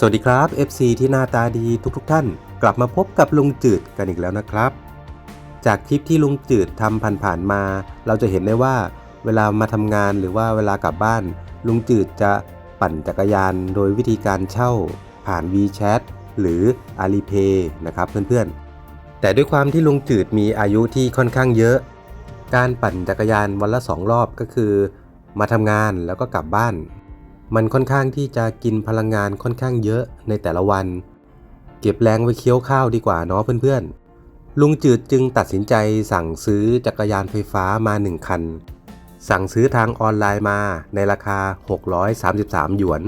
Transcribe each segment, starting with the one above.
สวัสดีครับ FC ที่หน้าตาดีทุกๆทท่าน กลับมาพบกับลุงจืดกันอีกแล้วนะครับ จากคลิปที่ลุงจืดทำผ่านๆมา เราจะเห็นได้ว่า เวลามาทำงานหรือว่าเวลากลับบ้าน ลุงจืดจะปั่นจักรยานโดยวิธีการเช่า ผ่าน WeChat หรือ Alipay นะครับเพื่อนๆ แต่ด้วยความที่ลุงจืดมีอายุที่ค่อนข้างเยอะ การปั่นจักรยานวันละสองรอบก็คือ มาทำงานแล้วก็กลับบ้าน มันค่อนข้างที่จะกินพลังงานค่อนข้างเยอะในแต่ละวัน เก็บแรงไว้เคี้ยวข้าวดีกว่าเนาะเพื่อนๆ ลุงจืดจึงตัดสินใจสั่งซื้อจักรยานไฟฟ้ามา 1 คัน สั่งซื้อทางออนไลน์มาในราคา 633 หยวน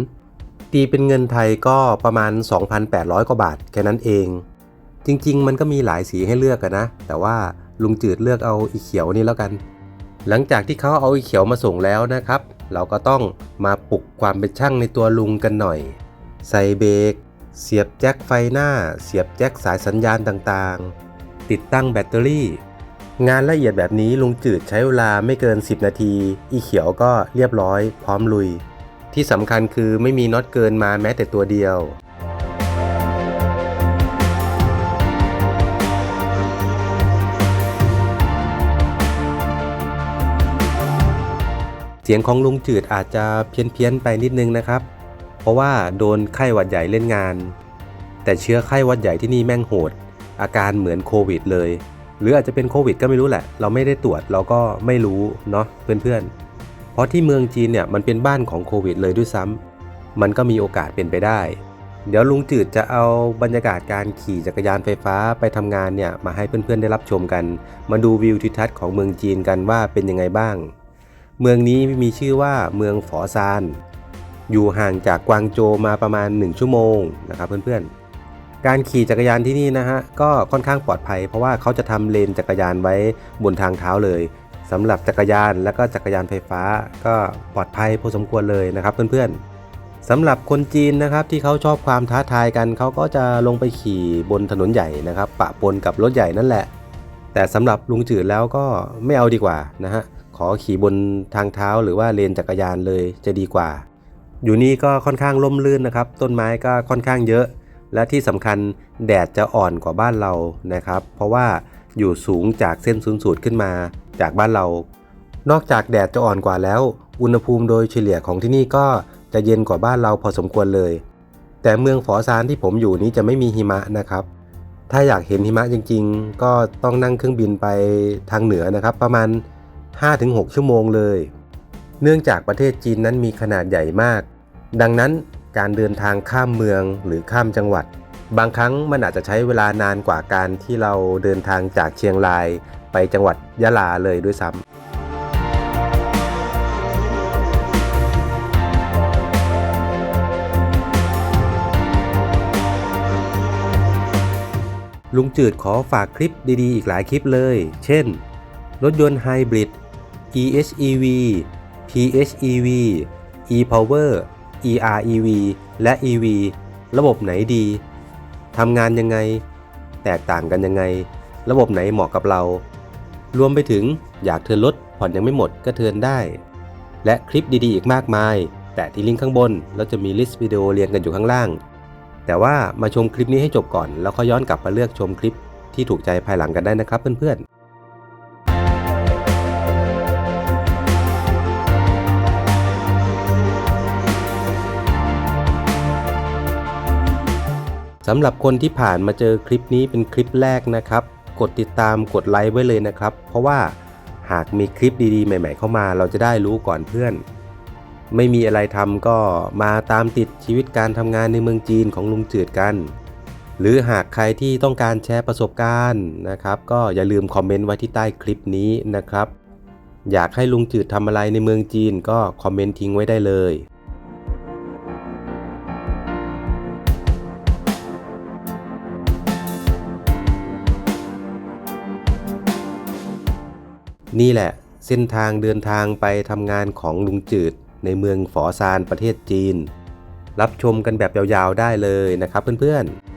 ตีเป็นเงินไทยก็ประมาณ 2,800 กว่าบาทแค่นั้นเอง จริงๆ มันก็มีหลายสีให้เลือกกันนะ แต่ว่าลุงจืดเลือกเอาอีเขียวนี่แล้วกัน หลังจากที่เขาเอาอีเขียวมาส่งแล้วนะครับ เราก็ต้องมาปลุกความเป็นช่างในตัวลุงกันหน่อย ใส่เบรกเสียบแจ็คไฟหน้า เสียบแจ็คสายสัญญาณต่างๆ ติดตั้งแบตเตอรี่ งานละเอียดแบบนี้ลุงจืดใช้เวลาไม่เกิน 10 นาที อีเขียวก็เรียบร้อย พร้อมลุย ที่สำคัญคือไม่มีน็อตเกินมาแม้แต่ตัวเดียว สียงของลุงจืดอาจจะเพี้ยนเพียนๆไปนิดนึงนะครับ เพราะว่าโดนไข้หวัดใหญ่เล่นงาน แต่เชื้อไข้หวัดใหญ่ที่นี่แม่งโหด อาการเหมือนโควิดเลย หรืออาจจะเป็นโควิดก็ไม่รู้แหละ เราไม่ได้ตรวจเราก็ไม่รู้เนาะเพื่อนๆ เพราะที่เมืองจีนเนี่ยมันเป็นบ้านของโควิดเลยด้วยซ้ำมันก็มีโอกาสเป็นไปได้ เดี๋ยวลุงจืดจะเอาบรรยากาศการขี่จักรยานไฟฟ้าไปทำงานเนี่ยมาให้เพื่อนๆได้รับชมกัน มาดูวิวทิวทัศน์ของเมืองจีนกันว่าเป็นยังไงบ้าง เมืองนี้มีชื่อว่าเมืองฝอซาน อยู่ห่างจากกวางโจมาประมาณ 1 ชั่วโมงนะครับเพื่อนๆ การขี่จักรยานที่นี่นะฮะก็ค่อนข้างปลอดภัย เพราะว่าเขาจะทำเลนจักรยานไว้บนทางเท้าเลยสำหรับจักรยานและก็จักรยานไฟฟ้าก็ปลอดภัยพอสมควรเลยนะครับเพื่อนๆสำหรับคนจีนนะครับที่เขาชอบความท้าทายกันเขาก็จะลงไปขี่บนถนนใหญ่นะครับ ปะปนกับรถใหญ่นั่นแหละ แต่สำหรับลุงจืดแล้วก็ไม่เอาดีกว่านะฮะ ขอขี่บนทางเท้าหรือว่าเลนจักรยานเลยจะดีกว่า อยู่นี่ก็ค่อนข้างร่มรื่นนะครับ ต้นไม้ก็ค่อนข้างเยอะ และที่สำคัญแดดจะอ่อนกว่าบ้านเรานะครับ เพราะว่าอยู่สูงจากเส้นศูนย์สูตรขึ้นมาจากบ้านเรา นอกจากแดดจะอ่อนกว่าแล้ว อุณหภูมิโดยเฉลี่ยของที่นี่ก็จะเย็นกว่าบ้านเราพอสมควรเลย แต่เมืองฝอซานที่ผมอยู่นี้จะไม่มีหิมะนะครับ ถ้าอยากเห็นหิมะจริง ๆ ก็ต้องนั่งเครื่องบินไปทางเหนือนะครับ ประมาณ 5-6 ชั่วโมงเลย เนื่องจากประเทศจีนนั้นมีขนาดใหญ่มาก ดังนั้นการเดินทางข้ามเมืองหรือข้ามจังหวัด บางครั้งมันอาจจะใช้เวลานานกว่าการที่เราเดินทางจากเชียงรายไปจังหวัดยะลาเลยด้วยซ้ำลุงจืดขอฝากคลิปดีๆ อีกหลายคลิปเลย เช่น รถยนต์ไฮบริด EHEV PHEV e-Power EREV และ EV ระบบไหนดี ทำงานยังไง แตกต่างกันยังไง ระบบไหนเหมาะกับเรา รวมไปถึงอยากเทินรถผ่อนยังไม่หมดก็เทินได้ และคลิปดีๆ อีกมากมาย แต่ที่ลิงก์ข้างบนแล้วจะมีลิสต์วิดีโอเรียงกันอยู่ข้างล่าง แต่ว่ามาชมคลิปนี้ให้จบก่อน แล้วค่อยย้อนกลับมาเลือกชมคลิปที่ถูกใจภายหลังกันได้นะครับเพื่อนๆ สำหรับคนที่ผ่านมาเจอคลิปนี้เป็นคลิปแรกนะครับ กดติดตามกดไลค์ไว้เลยนะครับ เพราะว่าหากมีคลิปดีๆ ใหม่ ๆ เข้ามาเราจะได้รู้ก่อนเพื่อน ไม่มีอะไรทำก็มาตามติดชีวิตการทำงานในเมืองจีนของลุงจืดกัน หรือหากใครที่ต้องการแชร์ประสบการณ์นะครับ ก็อย่าลืมคอมเมนต์ไว้ที่ใต้คลิปนี้นะครับ อยากให้ลุงจืดทำอะไรในเมืองจีนก็คอมเมนต์ทิ้งไว้ได้เลย นี่แหละเส้นทางเดินทางไปทำงานของลุงจืดในเมืองฝอซานประเทศจีน รับชมกันแบบยาวๆได้เลยนะครับเพื่อนๆ